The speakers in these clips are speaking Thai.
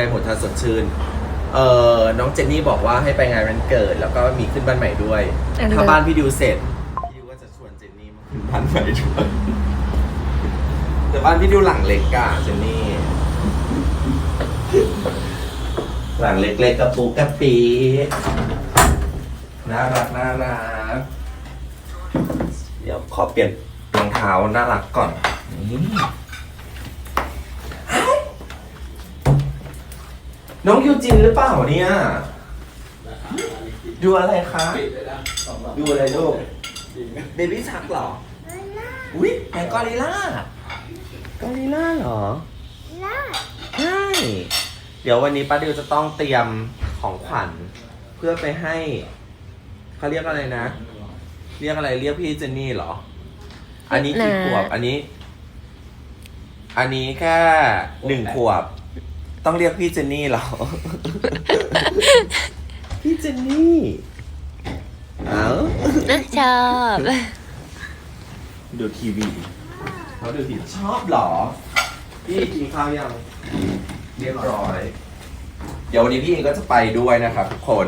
ได้หมดถ้าสดชื่น เออน้องเจนนี่บอกว่าให้ไปงานวันเกิด แล้วก็มีขึ้นบ้านใหม่ด้วย อันนี้ถ้าบ้านพี่ดิวเสร็จ พี่ดิวก็จะชวนเจนนี่มาขึ้นบ้านใหม่ด้วยแต่บ้านพี่ดิวหลังเล็กอะเจนนี่ หลังเล็กๆกระปุกกระปีน่ารักน่ารัก เดี๋ยวขอเปลี่ยนรองเท้าน่ารักก่อนนี่ น้องยูจินหรือเปล่าเนี่ย ดูอะไรคะ ดูอะไรลูกเบบี้ชักเหรอ อุ้ยแผงกอริลล่ากอริลล่าเหรอใช่เดี๋ยววันนี้ป้าดิวจะต้องเตรียมของขวัญเพื่อไปให้เขาเรียกอะไรนะ เรียกอะไรเรียกพี่เจนนี่เหรอ อันนี้กี่นะขวบ อันนี้ อันนี้แค่หนึ่งขวบ ต้องเรียกพี่เจนนี่เหรอ พี่เจนนี่เอ้าชอบ ดูทีวีเขาดูทีวีชอบเหรอ พี่กินข้าวยังเรียบร้อย เดี๋ยววันนี้พี่เองก็จะไปด้วยนะครับทุกคน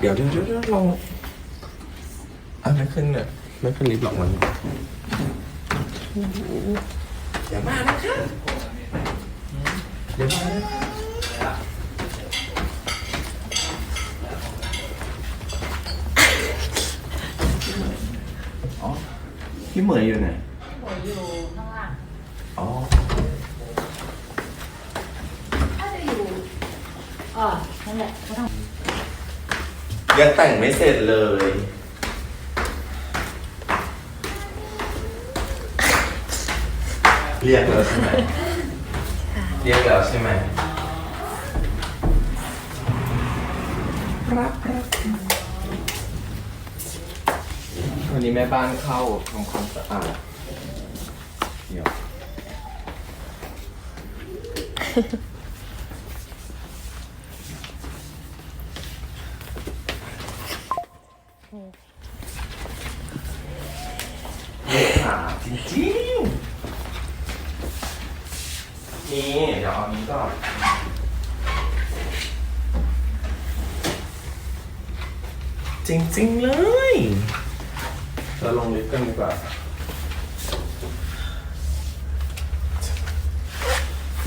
เดี๋ยวเดี๋ยวเดี๋ยวเดี๋ยวลองอะไม่ขึ้นเนี่ยไม่ขึ้นลิฟต์หรอกมันเดี๋ยวมานะคะ เดี๋ยวมานะคะอ๋อพี่เหมยอยู่ไหนอยู่ข้างล่างอ๋อถ้าจะอยู่อ๋อนั่นแหละไม่ต้องยังแต่งไม่เสร็จเลย เรียกแล้วใช่ไหม เรียกแล้วใช่ไหมรับรับวันนี้แม่บ้านเข้าทำความสะอาดเดี๋ยวเด็กหาจริงๆ นี่ เดี๋ยวเอาอันนี้ก่อน จ ริงๆเลย เราลงลิฟต์กันดีกว่า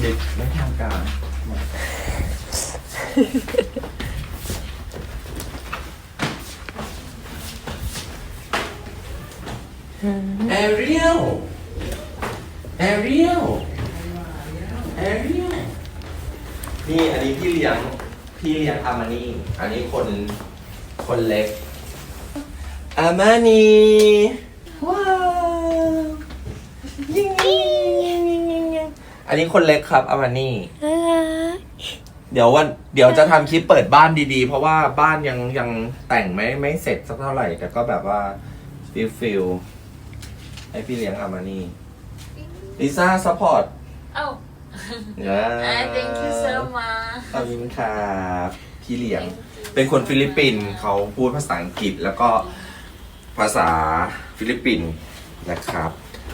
ลิฟต์ไม่ทำการแอเรียลแอเรียลแอเรียลนี่อันนี้พี่เลี้ยง พี่เลี้ยงอามานี่ อันนี้คน คนเล็ก อามานีว้าวยิงยิงยิงยิงยิงอันนี้คนเล็กครับอามานี่เดี๋ยววันเดี๋ยวจะทำคลิปเปิดบ้านดีๆ เพราะว่าบ้านยังยังแต่งไม่ไม่เสร็จสักเท่าไหร่ แต่ก็แบบว่าฟิลฟิลให้พี่เลี้ยงอามานี่ลิซ่าซัพพอร์ตเอ้าย้า I thank you so much ขอบคุณครับพี่เลี้ยง เป็นคนฟิลิปปินส์เขาพูดภาษาอังกฤษแล้วก็ภาษาฟิลิปปินส์นะครับ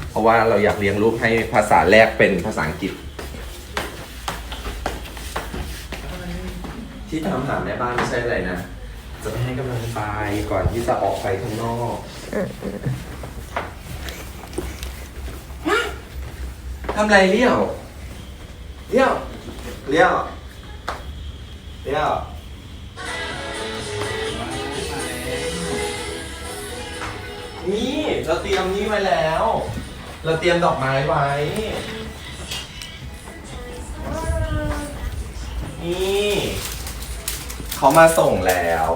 เพราะว่าเราอยากเลี้ยงลูกให้ภาษาแรกเป็นภาษาอังกฤษ ที่ทำหาแม่บ้านไม่ใช่อะไรนะ จะไปให้กำลังใจก่อนที่จะออกไปข้างนอก ทำไรเลี้ยว เลี้ยว เลี้ยว เลี้ยว นี่เราเตรียมนี่ไว้แล้ว เราเตรียมดอกไม้ไว้ นี่เขามาส่งแล้ว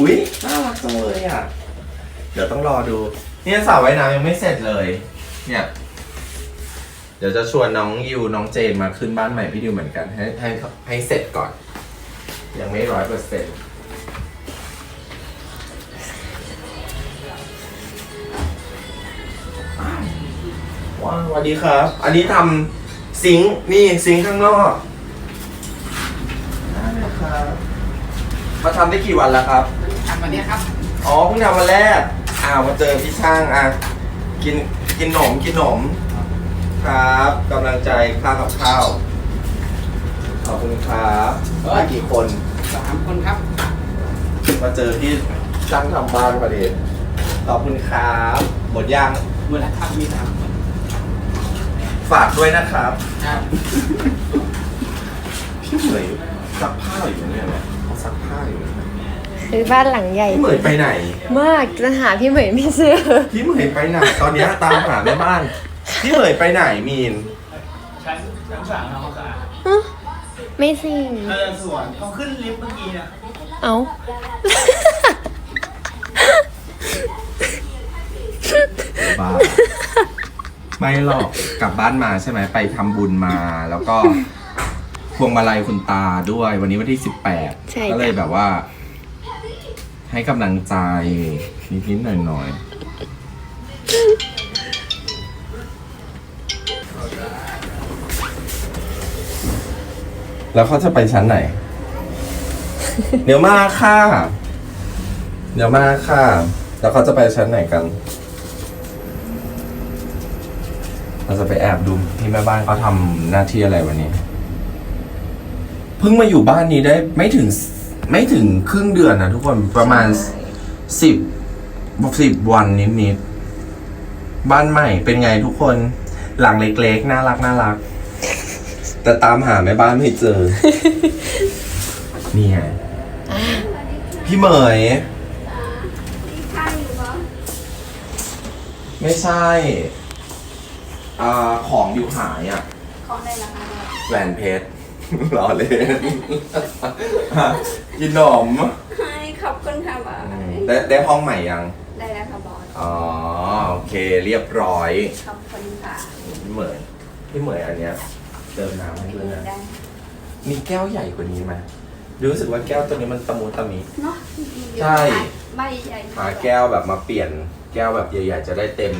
อุ๊ยน่ารักจังเลยอะ เดี๋ยวต้องรอดู เนี่ยสระว่ายน้ำยังไม่เสร็จเลย เนี่ย เดี๋ยวจะชวนน้องยูน้องเจนมาขึ้นบ้านใหม่พี่ดิวเหมือนกัน ให้ให้ให้เสร็จก่อน ยังไม่ร้อยเปอร์เซ็นต์ ว้าวสวัสดีครับ อันนี้ทำซิงค์นี่ซิงค์ข้างนอกได้เลยครับมาทำได้กี่วันแล้วครับ ทำวันเนี้ยครับอ๋อเพิ่งทำวันแรกอ้าวมาเจอพี่ช่างอะกินกินหนมกินหนม ครับกำลังใจค่ากับข้าวขอบคุณครับมากี่คนสามคนครับมาเจอที่ช่างทำบ้านพอดีขอบคุณครับหมดยังหมดแล้วครับมีสามคน ฝากด้วยนะครับครับพี่เหมยซักผ้าอยู่เนี่ยเหรอเขาซักผ้าอยู่เนี่ยซื้อบ้านหลังใหญ่พี่เหมยไปไหน มากจะหาพี่เหมยไม่เจอพี่เหมยไปไหน ตอนเนี้ยตามหาแม่บ้าน พี่เหมยไปไหนมีน ชั้นชั้นสามทำความสะอาดไม่สิงเออสวนเขาขึ้นลิฟต์เมื่อกี้เนี่ยเอา บ้า ไม่หรอกกลับบ้านมาใช่ไหมไปทำบุญมาแล้วก็ พวงมาลัยคุณตาด้วยวันนี้วันที่สิบแปดใช่ก็เลยจ้ะแบบว่า ให้กำลังใจนิดๆหน่อยๆ แล้วเขาจะไปชั้นไหน เดี๋ยวมาค่ะ เดี๋ยวมาค่ะ แล้วเขาจะไปชั้นไหนกัน เราจะไปแอบดูที่แม่บ้านเขาทำหน้าที่อะไรวันนี้ เพิ่งมาอยู่บ้านนี้ได้ไม่ถึงไม่ถึงครึ่งเดือนนะทุกคนประมาณสิบสิบวันนิดๆบ้านใหม่เป็นไงทุกคนหลังเล็กๆ น่ารักน่ารัก แต่ตามหาแม่บ้านไม่เจอ นี่ไงพี่เหมยไม่ใช่ อ่าของอยู่หายอะ ของได้ราคาเท่าไหร่แหวนเพชรรอเล่นกินขนมให้ขอบคุณค่ะบอสได้ได้ห้องใหม่ยัง ได้แล้วค่ะบอสอ๋อ โอเคเรียบร้อย ขอบคุณค่ะพี่เหมยพี่เหมยอันเนี้ยเติมน้ำให้ด้วยนะได้มีแก้วใหญ่กว่านี้ไหมรู้สึกว่าแก้วตัวนี้มันตะมูตะมิ เนาะใช่ ใบใหญ่หาแก้วแบบมาเปลี่ยน แก้วแบบใหญ่ๆจะได้เต็ม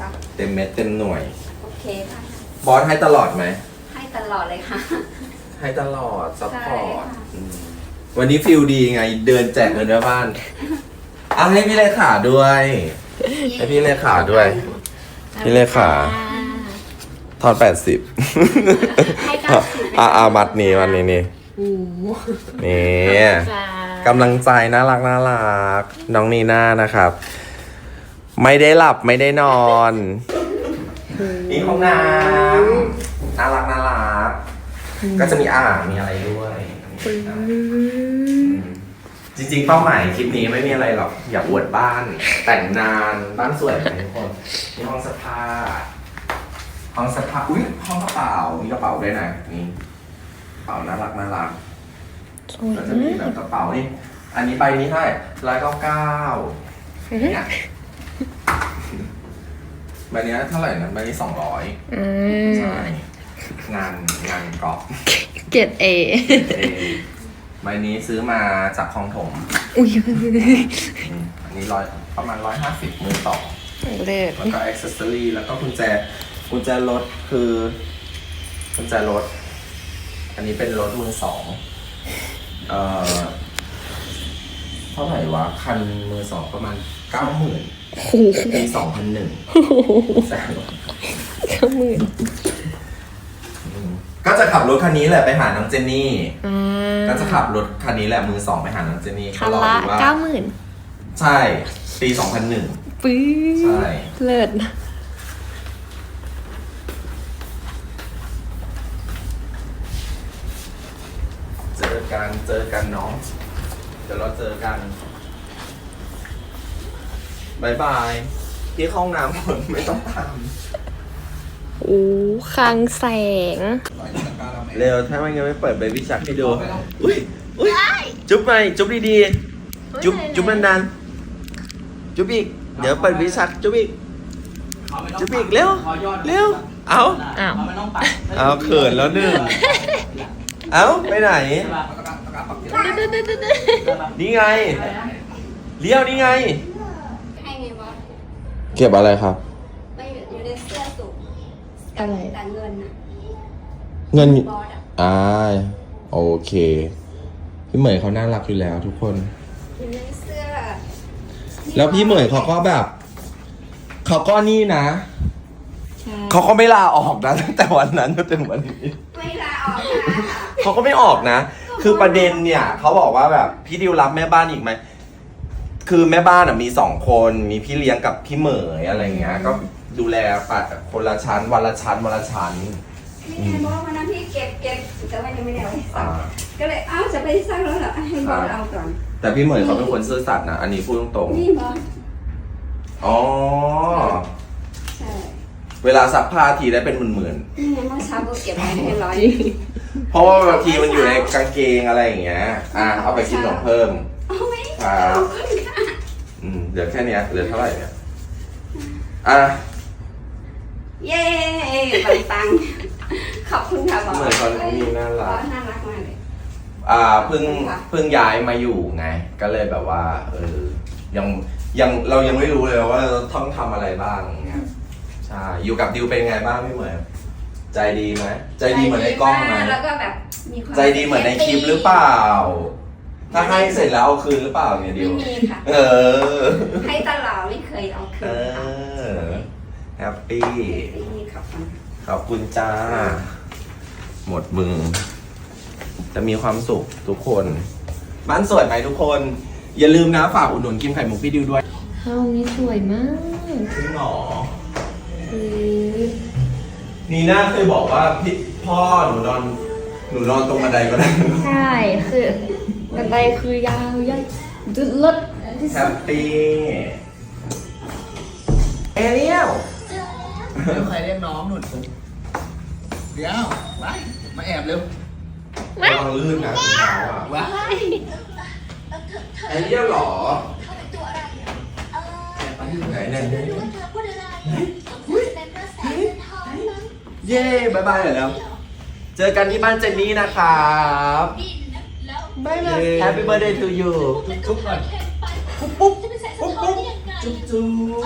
จ้ะเต็มเม็ดเต็มหน่วยโอ เคค่ะ บอสให้ตลอดไหม ให้ตลอดเลยค่ะ ให้ตลอดซัพพอร์ตใช่ค่ะอืมวันนี้ฟิลดีไง เดินแจกเงินแม่บ้านอะให้พี่เลขาด้วยให้พี่เลขาด้วย พี่เลขา ทอนแปดสิบให้เก้าสิบ อะอะมัดนี้มัดนี้นี่นี่กำลังใจน่ารักน่ารัก น้องนีน่านะครับ ไม่ได้หลับไม่ได้นอน มีห้องน้ำน่ารักน่ารักก็จะมีอ่างมีอะไรด้วยจริงๆ เป้าหมายคลิปนี้ไม่มีอะไรหรอก อยากอวดบ้าน แต่งนานบ้านสวยไหมทุกคนมีห้องสภาห้องสภาอุ้ยห้องกระเป๋ามีกระเป๋าด้วยนะนี่กระเป๋าน่ารักน่ารักก็จะมีแบบกระเป๋านี่อันนี้ใบนี้เท่าไหร่ร้อยเก้าเก้าเนี่ย ใบเนี้ยเท่าไหร่นะใบนี้สองร้อยอืมใช่งานงานกอล์ฟเกรดเอเอใบนี้ซื้อมาจากคลองถมอุ้ยอืมอันนี้ร้อยประมาณร้อยห้าสิบมือสองเลิศแล้วก็อ็อกเซอรี่แล้วก็กุญแจกุญแจรถคือกุญแจรถ อันนี้เป็นรถมือสองเอ่อเท่าไหร่วะ คันมือสองประมาณเก้าหมื่น ปีสองพันหนึ่งแสนข้ามือก็จะขับรถคันนี้แหละไปหาน้องเจนนี่ อ่าก็จะขับรถคันนี้แหละมือสองไปหาน้องเจนนี่คันก็รอละดูว่าเก้าหมื่นใช่ปีสองพันหนึ่ง ปื้ใช่เลิศเจอกันเจอกันน้องเดี๋ยวเราเจอกัน บายบาย ที่ห้องน้ำคนไม่ต้องตามโอ้คลังแสง เร็วถ้าไม่งั้นไม่เปิดเบบี้ชักให้ดูอุ้ยอุ้ยจุ๊บไปจุ๊บดีๆ จุ๊บจุ๊บนานๆ จุ๊บอีก เดี๋ยวเปิดเบบี้ชักจุ๊บอีก จุ๊บอีกเร็ว เร็ว เอาอ้าวเอาไม่ต้องปัดเอาเขินแล้วหนึ่งเอาไปไหน นี่ไง เลี้ยวนี่ไงให้ไงบอส เก็บอะไรครับ ไม่อยู่ในเสื้อสูงอะไร แต่เงินน่ะเงิน บอสอะอ่าโอเค พี่เหมยเขาน่ารักอยู่แล้วทุกคน อยู่ในเสื้อแล้วพี่เหมยเขาก็แบบ เขาก็นี่นะ ใช่เขาก็ไม่ลาออกนะตั้งแต่วันนั้นจนถึงวันนี้ ไม่ลาออกมาเขาก็ไม่ออกนะ คือประเด็นเนี่ย เขาบอกว่าแบบ พี่ดิวรับแม่บ้านอีกไหม คือแม่บ้านอะมีสองคนมีพี่เลี้ยงกับพี่เหมยอะไรเงี้ย ก็ดูแลปัดคนละชั้นวันละชั้นวันละชั้น นี่ไงบอกวันนั้นพี่เก็บเก็บแต่ว่ายังไม่ได้เอาไปซัอ่ากก็เลยเอ้าจะไปซักแล้วเหรอให้บอลเอาก่อน แต่พี่เหมยเขาเป็นคนซื่อสัตย์นะอันนี้พูดตรงนี่บอลๆอ๋อ ใช่เวลาซักผ้าทีได้เป็นหมื่นนี่ไงเมื่อเช้าก็เก็บไว้ให้ร้อยๆเพราะว่าบางทีมันอยู่ในกางเกงอะไรอย่างเงี้ย อะเอาไปกินขนมเพิ่ม เอาไหมครับขอบคุณค่ะอืม เหลือแค่เนี้ยเหลือเท่าไหร่เนี่ยอะเย้ปังปังขอบคุณค่ะบอลเหมือนตอนนี้น่ารักบอลน่ารักมากเลย อ่าเพิ่งเพิ่งย้ายมาอยู่ไง ก็เลยแบบว่าเออยังยังเรายังไม่รู้เลยว่าเราต้องทำอะไรบ้างเงี้ยใช่อยู่กับดิวเป็นไงบ้างพี่เหมยใจดีไหมใจดีเหมือนในกล้องไหม แล้วก็แบบมีความใจดีเหมือนในคลิปหรือเปล่า ถ้าให้เสร็จแล้วเอาคืนหรือเปล่าเนี่ยดิไม่วมีค่ะ เออ ให้ตลอดไม่เคยเอาเอคืนค่ะอ แฮปปี้ นี่ขอบคุณขอบคุณจ้า หมดมือจะมีความสุขทุกคน บ้านสวยไหมทุกคน อย่าลืมนะฝากอุดหนุนกิมไข่มุกพี่ดิวด้วยห้องนี้สวยมากจริงเหรอ คือ นีน่าเคยบอกว่าพี่พ่อหนูนอน หนูนอนตรงบันไดก็ได้ใช่คือบันไดคือยาวใหญ่จุดรถที่แฮสุดปปี้เอเรียลเดี๋ยวใครเรียกน้องหนุนเดี๋ยวไว้มาแอบเร็วระวังลื่นนะเท้าอะว้าเอเรียลเหรอแอบไปที่ไหไหนนไหนไหนเย้บายบายเหรอแล้ว เจอกันที่บ้านเจนนี่นะครับบายบาย Happy birthday to you ทุบก่อนปุ๊บปุ๊บปุ๊บปุ๊บจุ๊บจุ๊บ